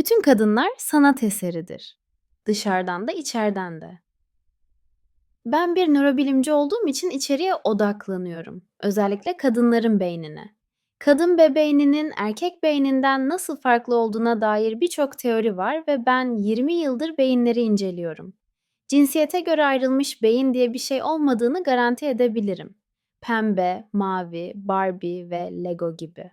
Bütün kadınlar sanat eseridir. Dışarıdan da içeriden de. Ben bir nörobilimci olduğum için içeriye odaklanıyorum. Özellikle kadınların beynine. Kadın bebeğinin erkek beyninden nasıl farklı olduğuna dair birçok teori var ve ben 20 yıldır beyinleri inceliyorum. Cinsiyete göre ayrılmış beyin diye bir şey olmadığını garanti edebilirim. Pembe, mavi, Barbie ve Lego gibi.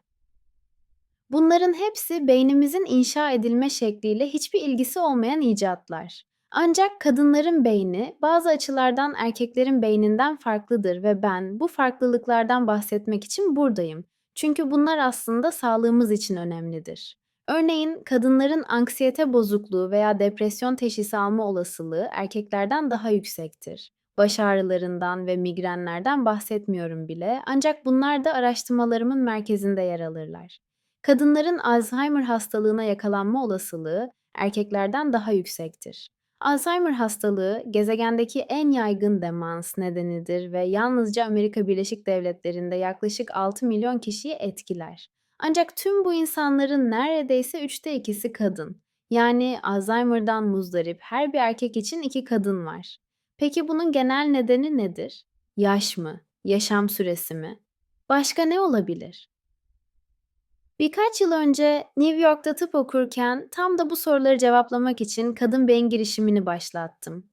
Bunların hepsi beynimizin inşa edilme şekliyle hiçbir ilgisi olmayan icatlar. Ancak kadınların beyni bazı açılardan erkeklerin beyninden farklıdır ve ben bu farklılıklardan bahsetmek için buradayım. Çünkü bunlar aslında sağlığımız için önemlidir. Örneğin kadınların anksiyete bozukluğu veya depresyon teşhisi alma olasılığı erkeklerden daha yüksektir. Baş ağrılarından ve migrenlerden bahsetmiyorum bile ancak bunlar da araştırmalarımın merkezinde yer alırlar. Kadınların Alzheimer hastalığına yakalanma olasılığı erkeklerden daha yüksektir. Alzheimer hastalığı gezegendeki en yaygın demans nedenidir ve yalnızca Amerika Birleşik Devletleri'nde yaklaşık 6 milyon kişiyi etkiler. Ancak tüm bu insanların neredeyse üçte ikisi kadın. Yani Alzheimer'dan muzdarip her bir erkek için iki kadın var. Peki bunun genel nedeni nedir? Yaş mı? Yaşam süresi mi? Başka ne olabilir? Birkaç yıl önce New York'ta tıp okurken tam da bu soruları cevaplamak için kadın beyin girişimini başlattım.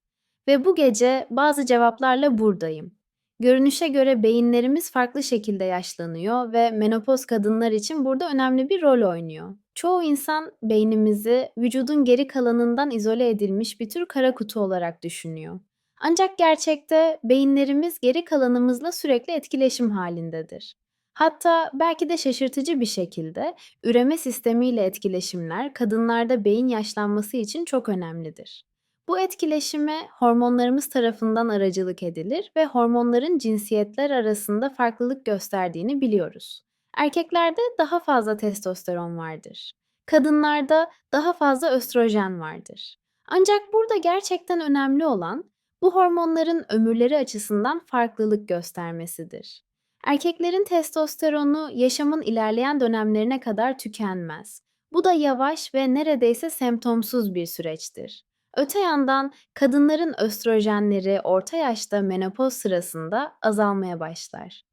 Ve bu gece bazı cevaplarla buradayım. Görünüşe göre beyinlerimiz farklı şekilde yaşlanıyor ve menopoz kadınlar için burada önemli bir rol oynuyor. Çoğu insan beynimizi vücudun geri kalanından izole edilmiş bir tür kara kutu olarak düşünüyor. Ancak gerçekte beyinlerimiz geri kalanımızla sürekli etkileşim halindedir. Hatta belki de şaşırtıcı bir şekilde üreme sistemiyle etkileşimler kadınlarda beyin yaşlanması için çok önemlidir. Bu etkileşime hormonlarımız tarafından aracılık edilir ve hormonların cinsiyetler arasında farklılık gösterdiğini biliyoruz. Erkeklerde daha fazla testosteron vardır. Kadınlarda daha fazla östrojen vardır. Ancak burada gerçekten önemli olan bu hormonların ömürleri açısından farklılık göstermesidir. Erkeklerin testosteronu yaşamın ilerleyen dönemlerine kadar tükenmez. Bu da yavaş ve neredeyse semptomsuz bir süreçtir. Öte yandan kadınların östrojenleri orta yaşta menopoz sırasında azalmaya başlar.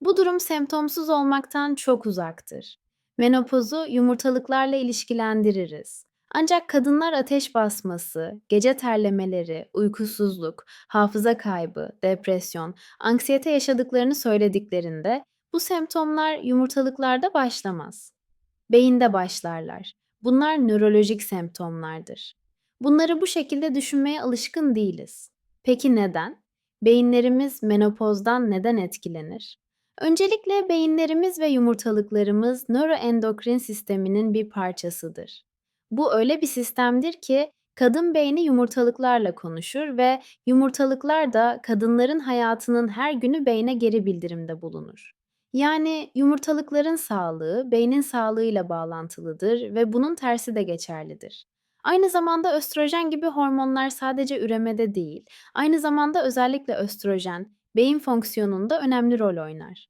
Bu durum semptomsuz olmaktan çok uzaktır. Menopozu yumurtalıklarla ilişkilendiririz. Ancak kadınlar ateş basması, gece terlemeleri, uykusuzluk, hafıza kaybı, depresyon, anksiyete yaşadıklarını söylediklerinde bu semptomlar yumurtalıklarda başlamaz. Beyinde başlarlar. Bunlar nörolojik semptomlardır. Bunları bu şekilde düşünmeye alışkın değiliz. Peki neden? Beyinlerimiz menopozdan neden etkilenir? Öncelikle beyinlerimiz ve yumurtalıklarımız nöroendokrin sisteminin bir parçasıdır. Bu öyle bir sistemdir ki kadın beyni yumurtalıklarla konuşur ve yumurtalıklar da kadınların hayatının her günü beyne geri bildirimde bulunur. Yani yumurtalıkların sağlığı beynin sağlığıyla bağlantılıdır ve bunun tersi de geçerlidir. Aynı zamanda östrojen gibi hormonlar sadece üremede değil, aynı zamanda özellikle östrojen beyin fonksiyonunda önemli rol oynar.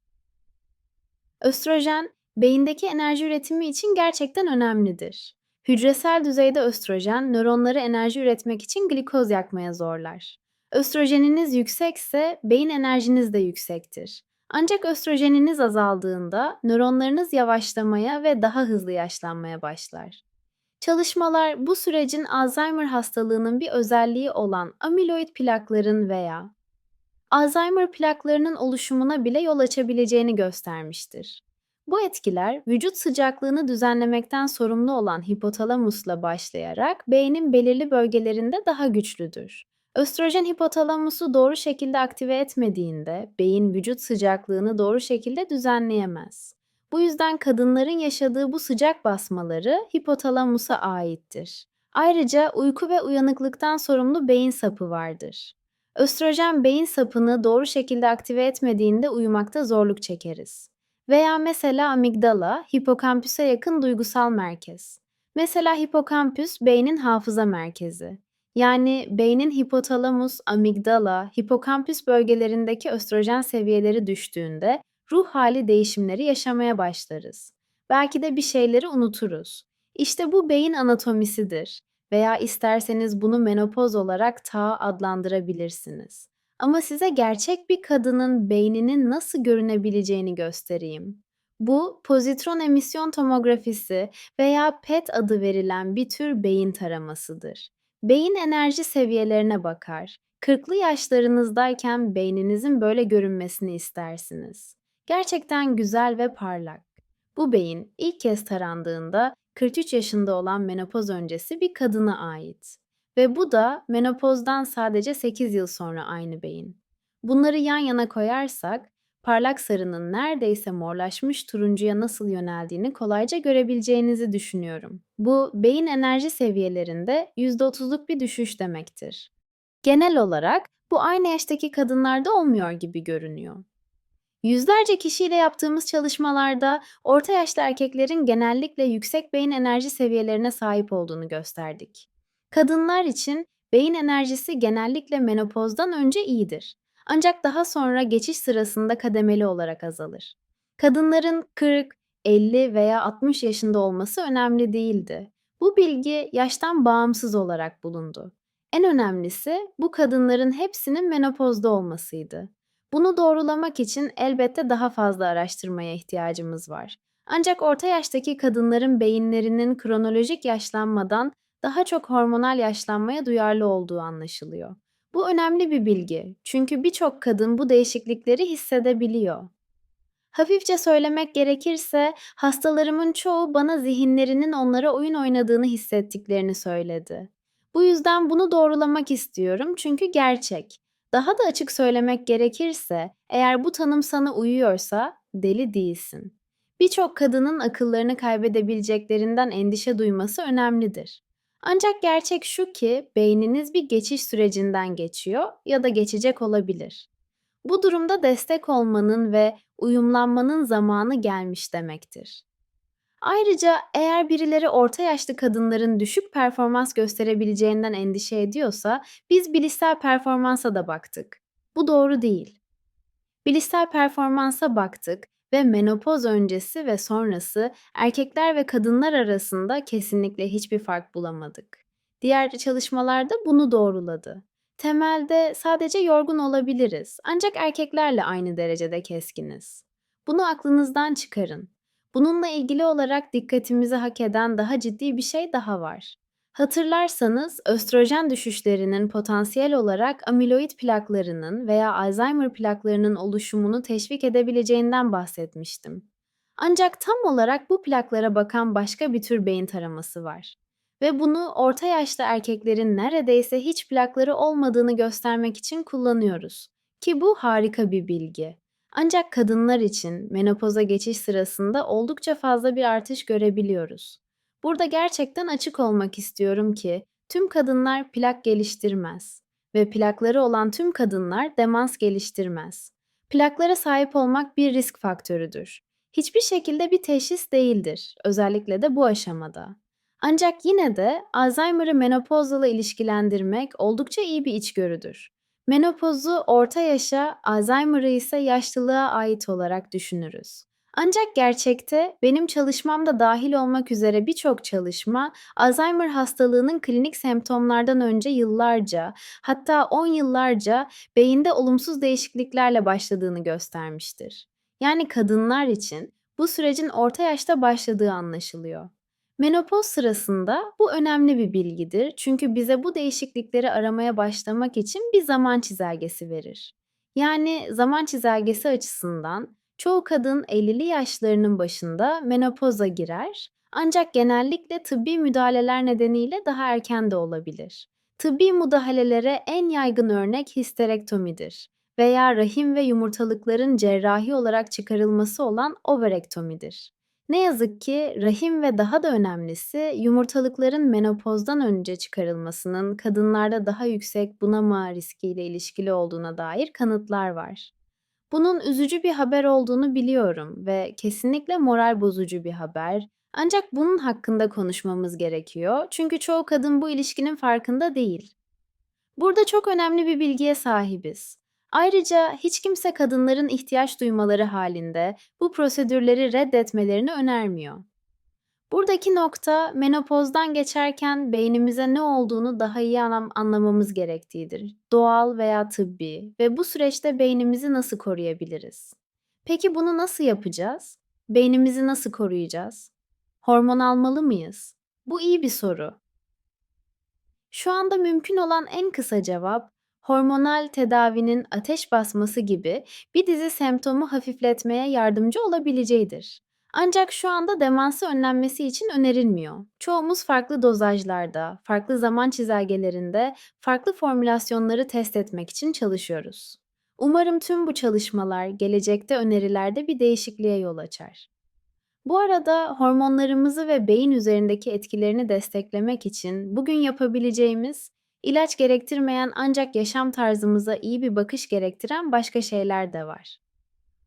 Östrojen beyindeki enerji üretimi için gerçekten önemlidir. Hücresel düzeyde östrojen nöronları enerji üretmek için glikoz yakmaya zorlar. Östrojeniniz yüksekse beyin enerjiniz de yüksektir. Ancak östrojeniniz azaldığında nöronlarınız yavaşlamaya ve daha hızlı yaşlanmaya başlar. Çalışmalar bu sürecin Alzheimer hastalığının bir özelliği olan amiloid plakların veya Alzheimer plaklarının oluşumuna bile yol açabileceğini göstermiştir. Bu etkiler vücut sıcaklığını düzenlemekten sorumlu olan hipotalamusla başlayarak beynin belirli bölgelerinde daha güçlüdür. Östrojen hipotalamusu doğru şekilde aktive etmediğinde beyin vücut sıcaklığını doğru şekilde düzenleyemez. Bu yüzden kadınların yaşadığı bu sıcak basmaları hipotalamusa aittir. Ayrıca uyku ve uyanıklıktan sorumlu beyin sapı vardır. Östrojen beyin sapını doğru şekilde aktive etmediğinde uyumakta zorluk çekeriz. Veya mesela amigdala, hipokampüse yakın duygusal merkez. Mesela hipokampüs beynin hafıza merkezi. Yani beynin hipotalamus, amigdala, hipokampüs bölgelerindeki östrojen seviyeleri düştüğünde ruh hali değişimleri yaşamaya başlarız. Belki de bir şeyleri unuturuz. İşte bu beyin anatomisidir veya isterseniz bunu menopoz olarak ta adlandırabilirsiniz. Ama size gerçek bir kadının beyninin nasıl görünebileceğini göstereyim. Bu pozitron emisyon tomografisi veya PET adı verilen bir tür beyin taramasıdır. Beyin enerji seviyelerine bakar. Kırklı yaşlarınızdayken beyninizin böyle görünmesini istersiniz. Gerçekten güzel ve parlak. Bu beyin ilk kez tarandığında 43 yaşında olan menopoz öncesi bir kadına ait. Ve bu da menopozdan sadece 8 yıl sonra aynı beyin. Bunları yan yana koyarsak, parlak sarının neredeyse morlaşmış turuncuya nasıl yöneldiğini kolayca görebileceğinizi düşünüyorum. Bu beyin enerji seviyelerinde %30'luk bir düşüş demektir. Genel olarak bu aynı yaştaki kadınlarda olmuyor gibi görünüyor. Yüzlerce kişiyle yaptığımız çalışmalarda orta yaşlı erkeklerin genellikle yüksek beyin enerji seviyelerine sahip olduğunu gösterdik. Kadınlar için beyin enerjisi genellikle menopozdan önce iyidir. Ancak daha sonra geçiş sırasında kademeli olarak azalır. Kadınların 40, 50 veya 60 yaşında olması önemli değildi. Bu bilgi yaştan bağımsız olarak bulundu. En önemlisi bu kadınların hepsinin menopozda olmasıydı. Bunu doğrulamak için elbette daha fazla araştırmaya ihtiyacımız var. Ancak orta yaştaki kadınların beyinlerinin kronolojik yaşlanmadan daha çok hormonal yaşlanmaya duyarlı olduğu anlaşılıyor. Bu önemli bir bilgi çünkü birçok kadın bu değişiklikleri hissedebiliyor. Hafifçe söylemek gerekirse hastalarımın çoğu bana zihinlerinin onlara oyun oynadığını hissettiklerini söyledi. Bu yüzden bunu doğrulamak istiyorum çünkü gerçek. Daha da açık söylemek gerekirse, eğer bu tanım sana uyuyorsa deli değilsin. Birçok kadının akıllarını kaybedebileceklerinden endişe duyması önemlidir. Ancak gerçek şu ki beyniniz bir geçiş sürecinden geçiyor ya da geçecek olabilir. Bu durumda destek olmanın ve uyumlanmanın zamanı gelmiş demektir. Ayrıca eğer birileri orta yaşlı kadınların düşük performans gösterebileceğinden endişe ediyorsa biz bilişsel performansa da baktık. Bu doğru değil. Bilişsel performansa baktık ve menopoz öncesi ve sonrası erkekler ve kadınlar arasında kesinlikle hiçbir fark bulamadık. Diğer çalışmalarda bunu doğruladı. Temelde sadece yorgun olabiliriz ancak erkeklerle aynı derecede keskiniz. Bunu aklınızdan çıkarın. Bununla ilgili olarak dikkatimizi hak eden daha ciddi bir şey daha var. Hatırlarsanız östrojen düşüşlerinin potansiyel olarak amiloid plaklarının veya Alzheimer plaklarının oluşumunu teşvik edebileceğinden bahsetmiştim. Ancak tam olarak bu plaklara bakan başka bir tür beyin taraması var. Ve bunu orta yaşlı erkeklerin neredeyse hiç plakları olmadığını göstermek için kullanıyoruz. Ki bu harika bir bilgi. Ancak kadınlar için menopoza geçiş sırasında oldukça fazla bir artış görebiliyoruz. Burada gerçekten açık olmak istiyorum ki tüm kadınlar plak geliştirmez ve plakları olan tüm kadınlar demans geliştirmez. Plaklara sahip olmak bir risk faktörüdür. Hiçbir şekilde bir teşhis değildir, özellikle de bu aşamada. Ancak yine de Alzheimer'ı menopozla ilişkilendirmek oldukça iyi bir içgörüdür. Menopozu orta yaşa, Alzheimer'ı ise yaşlılığa ait olarak düşünürüz. Ancak gerçekte benim çalışmamda dahil olmak üzere birçok çalışma Alzheimer hastalığının klinik semptomlardan önce yıllarca hatta 10 yıllarca beyinde olumsuz değişikliklerle başladığını göstermiştir. Yani kadınlar için bu sürecin orta yaşta başladığı anlaşılıyor. Menopoz sırasında bu önemli bir bilgidir çünkü bize bu değişiklikleri aramaya başlamak için bir zaman çizelgesi verir. Yani zaman çizelgesi açısından çoğu kadın 50'li yaşlarının başında menopoza girer ancak genellikle tıbbi müdahaleler nedeniyle daha erken de olabilir. Tıbbi müdahalelere en yaygın örnek histerektomidir veya rahim ve yumurtalıkların cerrahi olarak çıkarılması olan overektomidir. Ne yazık ki rahim ve daha da önemlisi yumurtalıkların menopozdan önce çıkarılmasının kadınlarda daha yüksek bunama riskiyle ilişkili olduğuna dair kanıtlar var. Bunun üzücü bir haber olduğunu biliyorum ve kesinlikle moral bozucu bir haber. Ancak bunun hakkında konuşmamız gerekiyor çünkü çoğu kadın bu ilişkinin farkında değil. Burada çok önemli bir bilgiye sahibiz. Ayrıca hiç kimse kadınların ihtiyaç duymaları halinde bu prosedürleri reddetmelerini önermiyor. Buradaki nokta menopozdan geçerken beynimize ne olduğunu daha iyi anlam anlamamız gerektiğidir. Doğal veya tıbbi ve bu süreçte beynimizi nasıl koruyabiliriz? Peki bunu nasıl yapacağız? Beynimizi nasıl koruyacağız? Hormon almalı mıyız? Bu iyi bir soru. Şu anda mümkün olan en kısa cevap, hormonal tedavinin ateş basması gibi bir dizi semptomu hafifletmeye yardımcı olabileceğidir. Ancak şu anda demansı önlenmesi için önerilmiyor. Çoğumuz farklı dozajlarda, farklı zaman çizelgelerinde, farklı formülasyonları test etmek için çalışıyoruz. Umarım tüm bu çalışmalar gelecekte önerilerde bir değişikliğe yol açar. Bu arada hormonlarımızı ve beyin üzerindeki etkilerini desteklemek için bugün yapabileceğimiz, ilaç gerektirmeyen ancak yaşam tarzımıza iyi bir bakış gerektiren başka şeyler de var.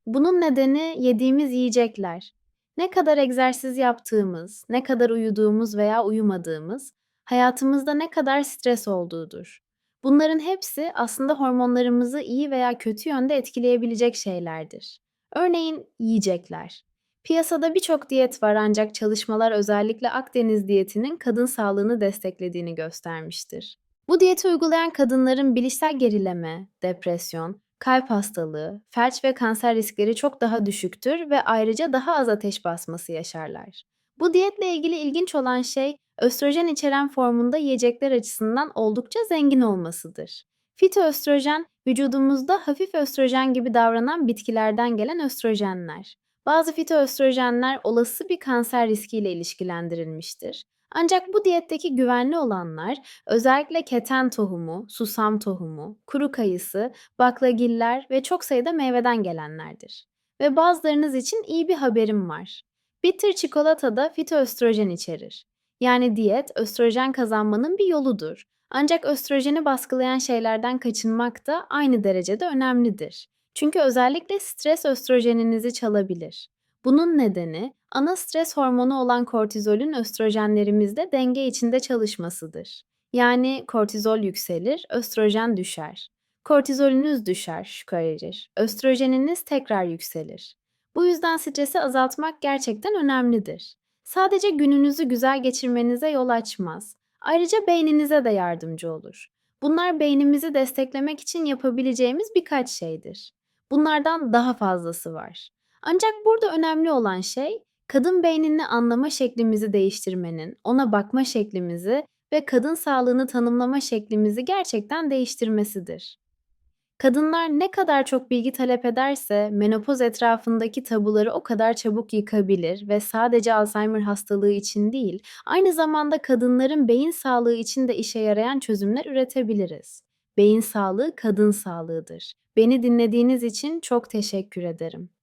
Bunun nedeni yediğimiz yiyecekler. Ne kadar egzersiz yaptığımız, ne kadar uyuduğumuz veya uyumadığımız, hayatımızda ne kadar stres olduğudur. Bunların hepsi aslında hormonlarımızı iyi veya kötü yönde etkileyebilecek şeylerdir. Örneğin yiyecekler. Piyasada birçok diyet var ancak çalışmalar özellikle Akdeniz diyetinin kadın sağlığını desteklediğini göstermiştir. Bu diyeti uygulayan kadınların bilişsel gerileme, depresyon, kalp hastalığı, felç ve kanser riskleri çok daha düşüktür ve ayrıca daha az ateş basması yaşarlar. Bu diyetle ilgili ilginç olan şey östrojen içeren formunda yiyecekler açısından oldukça zengin olmasıdır. Fitoöstrojen vücudumuzda hafif östrojen gibi davranan bitkilerden gelen östrojenler. Bazı fitoöstrojenler olası bir kanser riskiyle ilişkilendirilmiştir. Ancak bu diyetteki güvenli olanlar özellikle keten tohumu, susam tohumu, kuru kayısı, baklagiller ve çok sayıda meyveden gelenlerdir. Ve bazılarınız için iyi bir haberim var. Bitter çikolata da fitoöstrojen içerir. Yani diyet östrojen kazanmanın bir yoludur. Ancak östrojeni baskılayan şeylerden kaçınmak da aynı derecede önemlidir. Çünkü özellikle stres östrojeninizi çalabilir. Bunun nedeni ana stres hormonu olan kortizolün östrojenlerimizde denge içinde çalışmasıdır. Yani kortizol yükselir, östrojen düşer. Kortizolünüz düşer, şükredilir. Östrojeniniz tekrar yükselir. Bu yüzden stresi azaltmak gerçekten önemlidir. Sadece gününüzü güzel geçirmenize yol açmaz. Ayrıca beyninize de yardımcı olur. Bunlar beynimizi desteklemek için yapabileceğimiz birkaç şeydir. Bunlardan daha fazlası var. Ancak burada önemli olan şey kadın beynini anlama şeklimizi değiştirmenin, ona bakma şeklimizi ve kadın sağlığını tanımlama şeklimizi gerçekten değiştirmesidir. Kadınlar ne kadar çok bilgi talep ederse menopoz etrafındaki tabuları o kadar çabuk yıkabilir ve sadece Alzheimer hastalığı için değil, aynı zamanda kadınların beyin sağlığı için de işe yarayan çözümler üretebiliriz. Beyin sağlığı kadın sağlığıdır. Beni dinlediğiniz için çok teşekkür ederim.